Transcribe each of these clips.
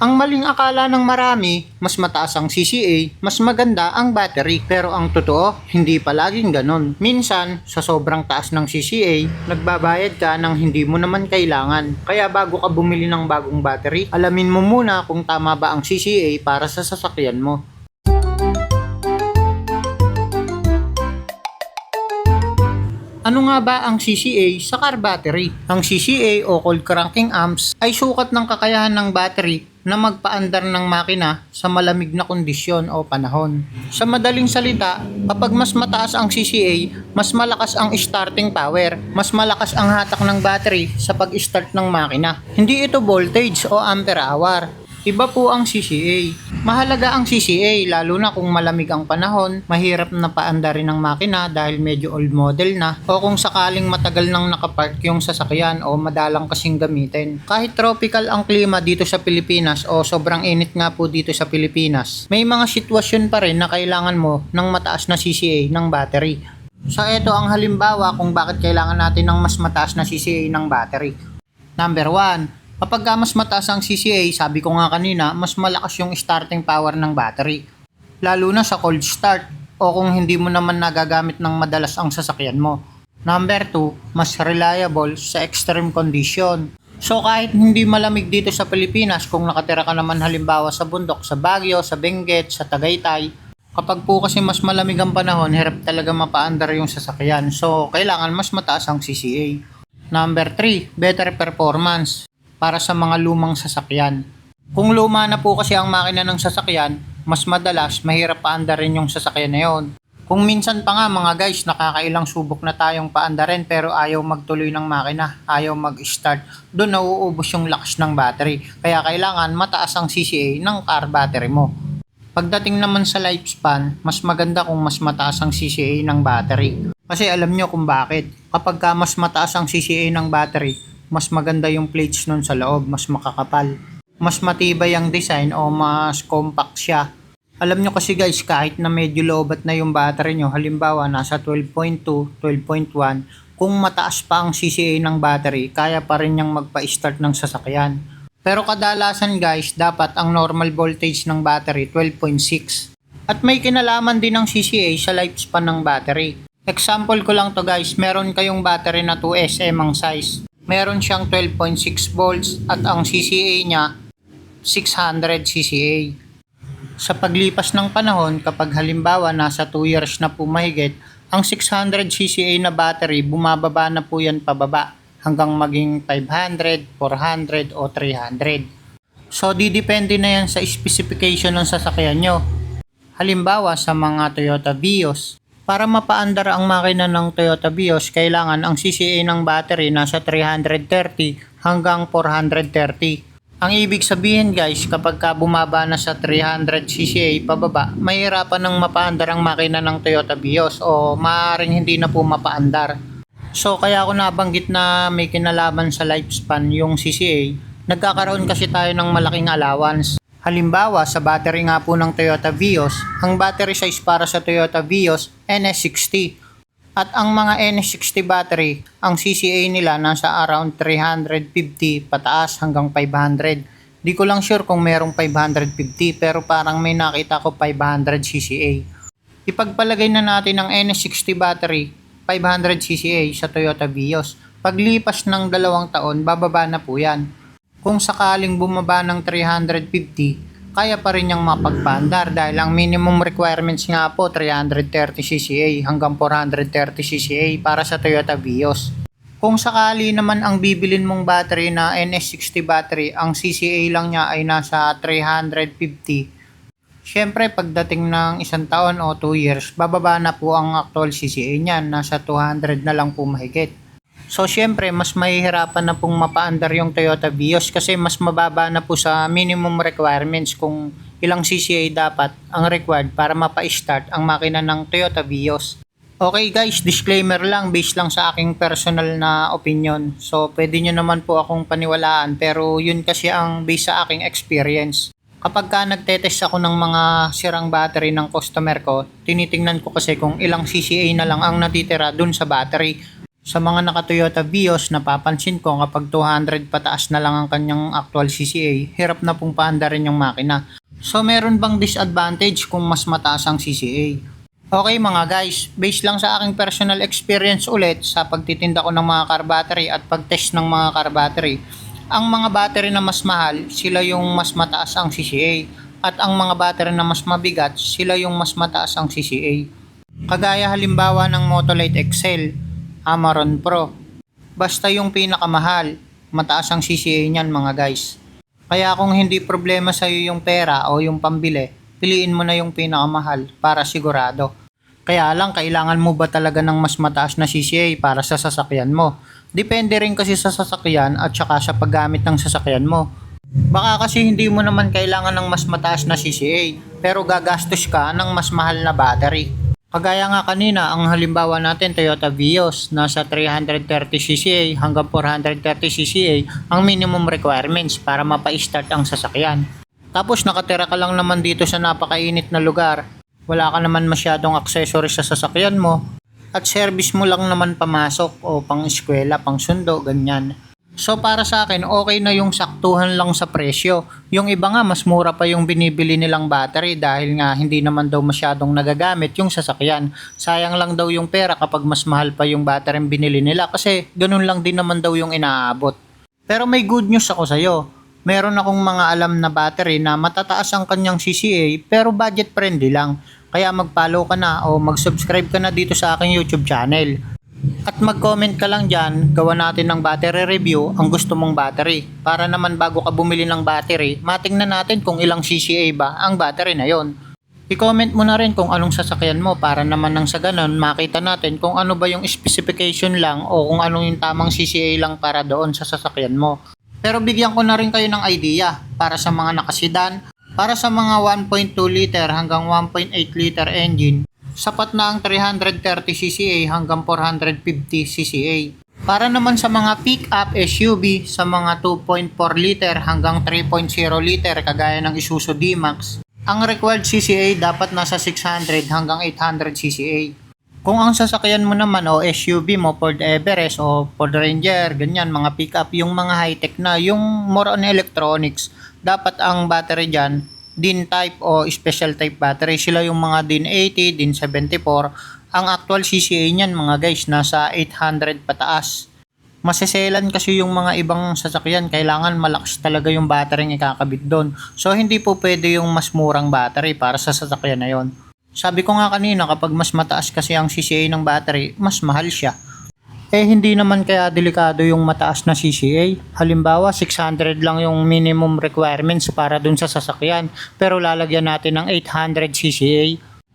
Ang maling akala ng marami, mas mataas ang CCA, mas maganda ang battery. Pero ang totoo, hindi palaging ganon. Minsan, sa sobrang taas ng CCA, nagbabayad ka ng hindi mo naman kailangan. Kaya bago ka bumili ng bagong battery, alamin mo muna kung tama ba ang CCA para sa sasakyan mo. Ano nga ba ang CCA sa car battery? Ang CCA o cold cranking amps ay sukat ng kakayahan ng battery na magpaandar ng makina sa malamig na kondisyon o panahon. Sa madaling salita, kapag mas mataas ang CCA, mas malakas ang starting power, mas malakas ang hatak ng battery sa pag-start ng makina. Hindi ito voltage o ampere hour. Iba po ang CCA. Mahalaga ang CCA lalo na kung malamig ang panahon, mahirap na paandarin ng makina dahil medyo old model na o kung sakaling matagal nang nakapark yung sasakyan o madalang kasing gamitin. Kahit tropical ang klima dito sa Pilipinas o sobrang init nga po dito sa Pilipinas, may mga sitwasyon pa rin na kailangan mo ng mataas na CCA ng battery. So ito ang halimbawa kung bakit kailangan natin ng mas mataas na CCA ng battery. Number 1, Kapag ka mas mataas ang CCA, sabi ko nga kanina, mas malakas yung starting power ng battery. Lalo na sa cold start o kung hindi mo naman nagagamit ng madalas ang sasakyan mo. Number 2, mas reliable sa extreme condition. So kahit hindi malamig dito sa Pilipinas, kung nakatira ka naman halimbawa sa bundok, sa Baguio, sa Benguet, sa Tagaytay, kapag po kasi mas malamig ang panahon, hirap talaga mapaandar yung sasakyan. So kailangan mas mataas ang CCA. Number 3, better performance para sa mga lumang sasakyan. Kung luma na po kasi ang makina ng sasakyan, mas madalas mahirap paandarin yung sasakyan na yon. Kung minsan pa nga mga guys, nakakailang subok na tayong paandarin pero ayaw magtuloy ng makina, ayaw mag-start, doon nauubos yung lakas ng battery. Kaya kailangan mataas ang CCA ng car battery mo. Pagdating naman sa lifespan, mas maganda kung mas mataas ang CCA ng battery. Kasi alam nyo kung bakit. Kapag ka mas mataas ang CCA ng battery, mas maganda yung plates nun sa loob, mas makakapal. Mas matibay ang design o mas compact siya. Alam nyo kasi guys, kahit na medyo lobat na yung battery nyo, halimbawa nasa 12.2, 12.1, kung mataas pa ang CCA ng battery, kaya pa rin niyang magpa-start ng sasakyan. Pero kadalasan guys, dapat ang normal voltage ng battery 12.6. At may kinalaman din ng CCA sa lifespan ng battery. Example ko lang to guys, meron kayong battery na 2SM ang size meron siyang 12.6 volts at ang CCA niya 600 CCA. Sa paglipas ng panahon, kapag halimbawa nasa 2 years na po mahigit, ang 600 CCA na battery bumababa na po yan pababa hanggang maging 500, 400 o 300. So, didepende na yan sa specification ng sasakyan nyo. Halimbawa, sa mga Toyota Vios, para mapaandar ang makina ng Toyota Vios, kailangan ang CCA ng battery nasa 330 hanggang 430. Ang ibig sabihin guys, kapag ka bumaba na sa 300 CCA pababa, mahirapan ng mapaandar ang makina ng Toyota Vios o maaaring hindi na po mapaandar. So kaya ako nabanggit na may kinalaman sa lifespan yung CCA, nagkakaroon kasi tayo ng malaking allowance. Halimbawa, sa battery nga po ng Toyota Vios, ang battery size para sa Toyota Vios, NS60. At ang mga NS60 battery, ang CCA nila nasa around 350 pataas hanggang 500. Di ko lang sure kung merong 550 pero parang may nakita ko 500 CCA. Ipagpalagay na natin ang NS60 battery 500 CCA sa Toyota Vios. Paglipas ng dalawang taon, bababa na po yan kung sakaling bumaba ng 350, kaya pa rin niyang mapagpandar dahil ang minimum requirements nga po 330 CCA hanggang 430 CCA para sa Toyota Vios. Kung sakali naman ang bibilin mong battery na NS60 battery, ang CCA lang niya ay nasa 350. Siyempre, pagdating ng isang taon o 2 years, bababa na po ang actual CCA niyan. Nasa 200 na lang po mahigit. So syempre mas mahihirapan na pong mapaandar yung Toyota Vios kasi mas mababa na po sa minimum requirements kung ilang CCA dapat ang required para mapa-start ang makina ng Toyota Vios. Okay guys, disclaimer lang based lang sa aking personal na opinion. So pwede nyo naman po akong paniwalaan pero yun kasi ang based sa aking experience. Kapag ka nagtetest ako ng mga sirang battery ng customer ko, tinitingnan ko kasi kung ilang CCA na lang ang natitira dun sa battery Sa mga naka Toyota Vios, napapansin ko kapag 200 pataas na lang ang kanyang actual CCA, hirap na pong paandarin yung makina. So meron bang disadvantage kung mas mataas ang CCA? Okay mga guys, based lang sa aking personal experience ulit sa pagtitinda ko ng mga car battery at pag-test ng mga car battery, ang mga battery na mas mahal, sila yung mas mataas ang CCA. At ang mga battery na mas mabigat, sila yung mas mataas ang CCA. Kagaya halimbawa ng Motolite Excel, Amaron Pro. Basta yung pinakamahal, mataas ang CCA niyan mga guys. Kaya kung hindi problema sa iyo yung pera o yung pambili, piliin mo na yung pinakamahal para sigurado. Kaya lang, kailangan mo ba talaga ng mas mataas na CCA para sa sasakyan mo? Depende rin kasi sa sasakyan at saka sa paggamit ng sasakyan mo. Baka kasi hindi mo naman kailangan ng mas mataas na CCA, pero gagastos ka ng mas mahal na battery. Kagaya nga kanina, ang halimbawa natin Toyota Vios, nasa 330 CCA hanggang 430 CCA ang minimum requirements para mapa-start ang sasakyan. Tapos nakatira ka lang naman dito sa napakainit na lugar, wala ka naman masyadong accessories sa sasakyan mo, at service mo lang naman pamasok o pang eskwela, pang sundo, ganyan. So para sa akin, okay na yung saktuhan lang sa presyo. Yung iba nga, mas mura pa yung binibili nilang battery dahil nga hindi naman daw masyadong nagagamit yung sasakyan. Sayang lang daw yung pera kapag mas mahal pa yung battery binili nila kasi ganun lang din naman daw yung inaabot. Pero may good news ako sa'yo. Meron akong mga alam na battery na matataas ang kanyang CCA pero budget friendly lang. Kaya mag-follow ka na o mag-subscribe ka na dito sa aking YouTube channel. At mag-comment ka lang dyan, gawa natin ng battery review ang gusto mong battery. Para naman bago ka bumili ng battery, matingnan natin kung ilang CCA ba ang battery na yon. I-comment mo na rin kung anong sasakyan mo para naman nang sa ganun makita natin kung ano ba yung specification lang o kung anong yung tamang CCA lang para doon sa sasakyan mo. Pero bigyan ko na rin kayo ng idea para sa mga nakasidan, para sa mga 1.2 liter hanggang 1.8 liter engine, sapat na ang 330 CCA hanggang 450 CCA. Para naman sa mga pick-up SUV sa mga 2.4 liter hanggang 3.0 liter kagaya ng Isuzu D-Max, ang required CCA dapat nasa 600 hanggang 800 CCA. Kung ang sasakyan mo naman o SUV mo Ford Everest o Ford Ranger, ganyan, mga pick-up, yung mga high-tech na, yung more on electronics, dapat ang battery dyan, DIN type o special type battery. Sila yung mga DIN 80, DIN 74. Ang actual CCA niyan mga guys, nasa 800 pataas. Maseselan kasi yung mga ibang sasakyan, kailangan malakas talaga yung battery ng ikakabit doon. So hindi po pwede yung mas murang battery para sa sasakyan na yon. Sabi ko nga kanina, kapag mas mataas kasi ang CCA ng battery, mas mahal siya. Eh hindi naman kaya delikado yung mataas na CCA. Halimbawa, 600 lang yung minimum requirements para dun sa sasakyan, pero lalagyan natin ng 800 CCA.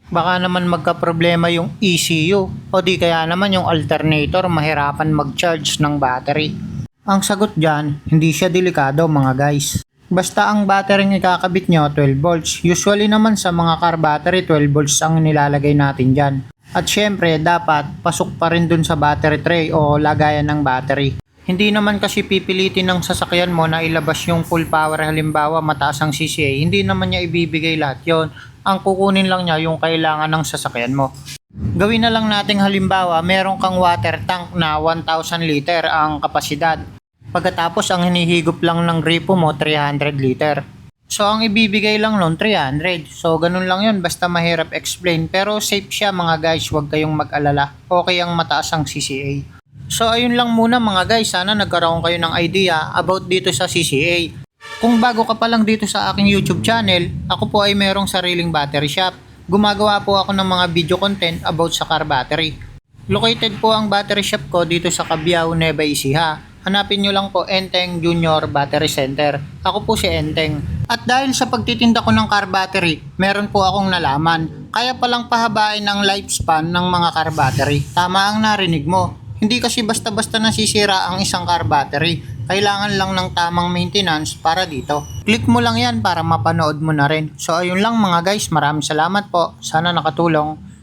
Baka naman magka-problema yung ECU o di kaya naman yung alternator mahirapan mag-charge ng battery. Ang sagot dyan, hindi siya delikado mga guys. Basta ang battery ng ikakabit nyo 12 volts. Usually naman sa mga car battery 12 volts ang nilalagay natin dyan. At syempre dapat pasok pa rin dun sa battery tray o lagayan ng battery. Hindi naman kasi pipilitin ng sasakyan mo na ilabas yung full power halimbawa mataas ang CCA. Hindi naman niya ibibigay lahat yon. Ang kukunin lang niya yung kailangan ng sasakyan mo. Gawin na lang nating halimbawa, meron kang water tank na 1,000 liter ang kapasidad. Pagkatapos ang hinihigop lang ng gripo mo 300 liter. So ang ibibigay lang nun 300. So ganun lang yun basta mahirap explain pero safe siya mga guys, huwag kayong mag-alala. Okay ang mataas ang CCA. So ayun lang muna mga guys, sana nagkaroon kayo ng idea about dito sa CCA. Kung bago ka pa lang dito sa aking YouTube channel, ako po ay merong sariling battery shop. Gumagawa po ako ng mga video content about sa car battery. Located po ang battery shop ko dito sa Cabiao, Nueva Ecija. Hanapin nyo lang po Enteng Junior Battery Center. Ako po si Enteng. At dahil sa pagtitinda ko ng car battery, meron po akong nalaman. Kaya palang pahabain ang lifespan ng mga car battery. Tama ang narinig mo. Hindi kasi basta-basta nasisira ang isang car battery. Kailangan lang ng tamang maintenance para dito. Click mo lang yan para mapanood mo na rin. So ayun lang mga guys, maraming salamat po. Sana nakatulong.